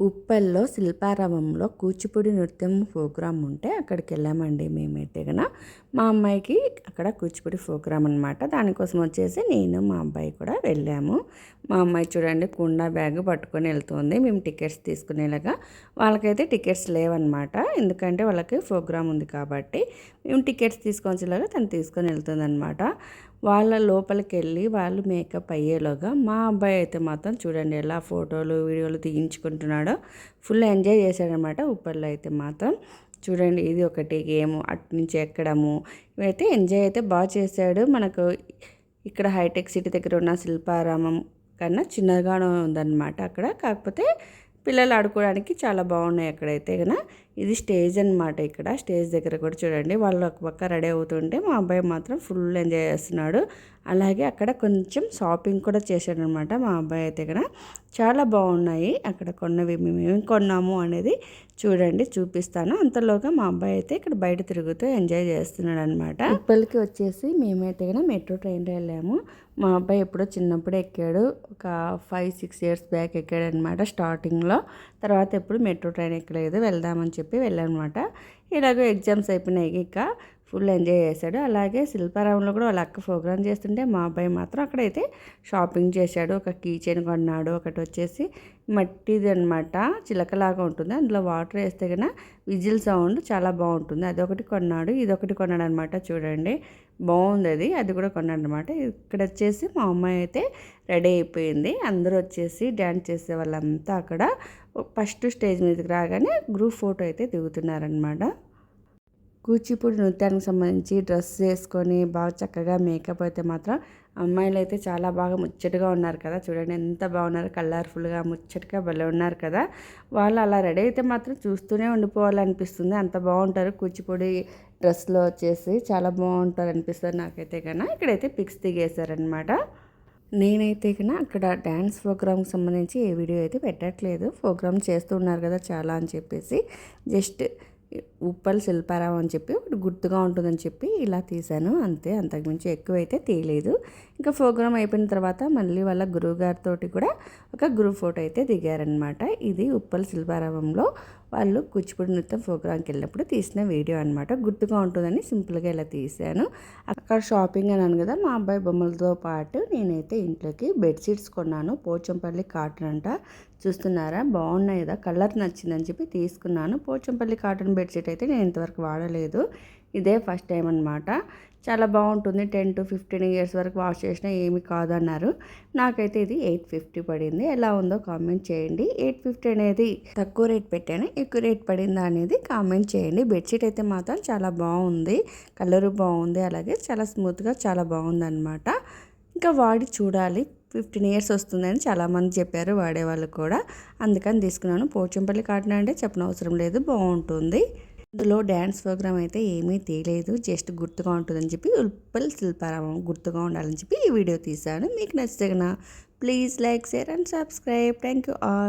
ఉప్పల్లో శిల్పారామంలో కూచిపూడి నృత్యం ప్రోగ్రాం ఉంటే అక్కడికి వెళ్ళామండి మేమైతే గన. మా అమ్మాయికి అక్కడ కూచిపూడి ప్రోగ్రాం అనమాట దానికోసం వచ్చేసి నేను మా అబ్బాయి కూడా వెళ్ళాము. మా అమ్మాయి చూడండి కుండా బ్యాగ్ పట్టుకొని వెళ్తుంది. మేము టికెట్స్ తీసుకునేలాగా. వాళ్ళకైతే టికెట్స్ లేవన్నమాట. ఎందుకంటే వాళ్ళకి ప్రోగ్రాం ఉంది కాబట్టి మేము టికెట్స్ తీసుకొచ్చేలాగా తను తీసుకొని వెళ్తుంది అనమాట వాళ్ళ లోపలికి వెళ్ళి వాళ్ళు మేకప్ అయ్యేలోగా మా అబ్బాయి అయితే మాత్రం చూడండి ఎలా ఫోటోలు వీడియోలు తీయించుకుంటున్నాడో ఫుల్ ఎంజాయ్ చేశాడనమాట ఉప్పల్లో అయితే మాత్రం. చూడండి ఇది ఒకటి గేమ్ అటు నుంచి ఎక్కడము. ఇవైతే ఎంజాయ్ అయితే బాగా చేశాడు. మనకు ఇక్కడ హైటెక్ సిటీ దగ్గర ఉన్న శిల్పారామం కన్నా చిన్నగానే ఉందన్నమాట అక్కడ. కాకపోతే పిల్లలు ఆడుకోవడానికి చాలా బాగున్నాయి అక్కడైతే కదా ఇది స్టేజ్ అనమాట ఇక్కడ. స్టేజ్ దగ్గర కూడా చూడండి. వాళ్ళు ఒక పక్క రెడీ అవుతుంటే మా అబ్బాయి మాత్రం ఫుల్ ఎంజాయ్ చేస్తున్నాడు. అలాగే అక్కడ కొంచెం షాపింగ్ కూడా చేశాడు అనమాట మా అబ్బాయి అయితే ఇక్కడ చాలా బాగున్నాయి. అక్కడ కొన్నవి మేము కొన్నాము అనేది చూడండి చూపిస్తాను. అంతలోగా మా అబ్బాయి అయితే ఇక్కడ బయట తిరుగుతూ ఎంజాయ్ చేస్తున్నాడు అనమాట ఉప్పల్కి వచ్చేసి మేమైతే కదా మెట్రో ట్రైన్లో వెళ్ళాము. మా అబ్బాయి ఎప్పుడో చిన్నప్పుడు ఎక్కాడు. ఒక ఫైవ్ సిక్స్ ఇయర్స్ బ్యాక్ ఎక్కాడు అనమాట స్టార్టింగ్లో. తర్వాత ఎప్పుడు మెట్రో ట్రైన్ ఎక్కలేదు. వెళ్దామని చెప్పి వెళ్ళానమాట. ఇలాగో ఎగ్జామ్స్ అయిపోయినాయి ఇక. ఫుల్ ఎంజాయ్ చేశాడు. అలాగే శిల్పారామంలో కూడా వాళ్ళ అక్క ప్రోగ్రామ్ చేస్తుంటే మా అబ్బాయి మాత్రం అక్కడైతే షాపింగ్ చేశాడు. ఒక కీ చైన్ కొన్నాడు. ఒకటి వచ్చేసి మట్టిది అనమాట చిలకలాగా ఉంటుంది. అందులో వాటర్ వేస్తే కన్నా విజిల్ సౌండ్ చాలా బాగుంటుంది. అదొకటి కొన్నాడు. ఇదొకటి కొన్నాడు అనమాట చూడండి. బాగుంది అది. అది కూడా కొన్నాడు అనమాట ఇక్కడ వచ్చేసి మా అమ్మాయి అయితే రెడీ అయిపోయింది. అందరూ వచ్చేసి డ్యాన్స్ చేసే వాళ్ళంతా అక్కడ ఫస్ట్ స్టేజ్ మీదకి రాగానే గ్రూప్ ఫోటో అయితే దిగుతున్నారనమాట కూచిపూడి నృత్యానికి సంబంధించి డ్రెస్ వేసుకొని బాగా చక్కగా మేకప్ అయితే మాత్రం అమ్మాయిలు అయితే చాలా బాగా ముచ్చటగా ఉన్నారు కదా. చూడండి ఎంత బాగున్నారు. కలర్ఫుల్గా ముచ్చటగా భలే ఉన్నారు కదా. వాళ్ళు అలా రెడీ అయితే మాత్రం చూస్తూనే ఉండిపోవాలనిపిస్తుంది. అంత బాగుంటారు కూచిపూడి డ్రెస్లో వచ్చేసి. చాలా బాగుంటారు అనిపిస్తుంది నాకైతే కన్నా ఇక్కడైతే పిక్స్ దిగేశారనమాట నేనైతే కన్నా అక్కడ డ్యాన్స్ ప్రోగ్రామ్కి సంబంధించి ఏ వీడియో అయితే పెట్టట్లేదు. ప్రోగ్రామ్ చేస్తున్నారు కదా చాలా అని చెప్పేసి. జస్ట్ ఉప్పల్ శిల్పారావు అని చెప్పి ఒకటి గుర్తుగా ఉంటుందని చెప్పి ఇలా తీశాను. అంతే అంతకుమించి ఎక్కువైతే తీయలేదు. ఇంకా ప్రోగ్రామ్ అయిపోయిన తర్వాత మళ్ళీ వాళ్ళ గురువుగారితో కూడా ఒక గ్రూప్ ఫోటో అయితే దిగారనమాట ఇది ఉప్పల్ శిల్పారామంలో వాళ్ళు కూచిపూడి నృత్యం ప్రోగ్రామ్కి వెళ్ళినప్పుడు తీసిన వీడియో అనమాట గుర్తుగా ఉంటుందని సింపుల్గా ఇలా తీశాను అక్కడ షాపింగ్ అన్నాను కదా మా అబ్బాయి బొమ్మలతో పాటు నేనైతే ఇంట్లోకి బెడ్షీట్స్ కొన్నాను. పోచంపల్లి కాటన్ అంట. చూస్తున్నారా? బాగున్నాయి కదా కలర్ నచ్చిందని చెప్పి తీసుకున్నాను. పోచంపల్లి కాటన్ బెడ్షీట్ అయితే నేను ఇంతవరకు వాడలేదు. ఇదే ఫస్ట్ టైం అనమాట చాలా బాగుంటుంది. టెన్ టు ఫిఫ్టీన్ ఇయర్స్ వరకు వాష్ చేసినా ఏమి కాదన్నారు. నాకైతే ఇది ఎయిట్ ఫిఫ్టీ పడింది. ఎలా ఉందో కామెంట్ చేయండి. ఎయిట్ ఫిఫ్టీ అనేది తక్కువ రేట్ పెట్టాను. ఎక్కువ రేట్ పడిందా అనేది కామెంట్ చేయండి. బెడ్షీట్ అయితే మాత్రం చాలా బాగుంది. కలరు బాగుంది. అలాగే చాలా స్మూత్గా చాలా బాగుంది అనమాట ఇంకా వాడి చూడాలి. ఫిఫ్టీన్ ఇయర్స్ వస్తుందని చాలామంది చెప్పారు. వాడేవాళ్ళు కూడా. అందుకని తీసుకున్నాను. పోచంపల్లి కాటన్ అంటే చెప్పనవసరం లేదు. బాగుంటుంది. ఇందులో డ్యాన్స్ ప్రోగ్రామ్ అయితే ఏమీ తీయలేదు. జస్ట్ గుర్తుగా ఉంటుందని చెప్పి ఉల్పల్ శిల్పారామం గుర్తుగా ఉండాలని చెప్పి ఈ వీడియో తీశాను. మీకు నచ్చితే please like share and subscribe. Thank you all.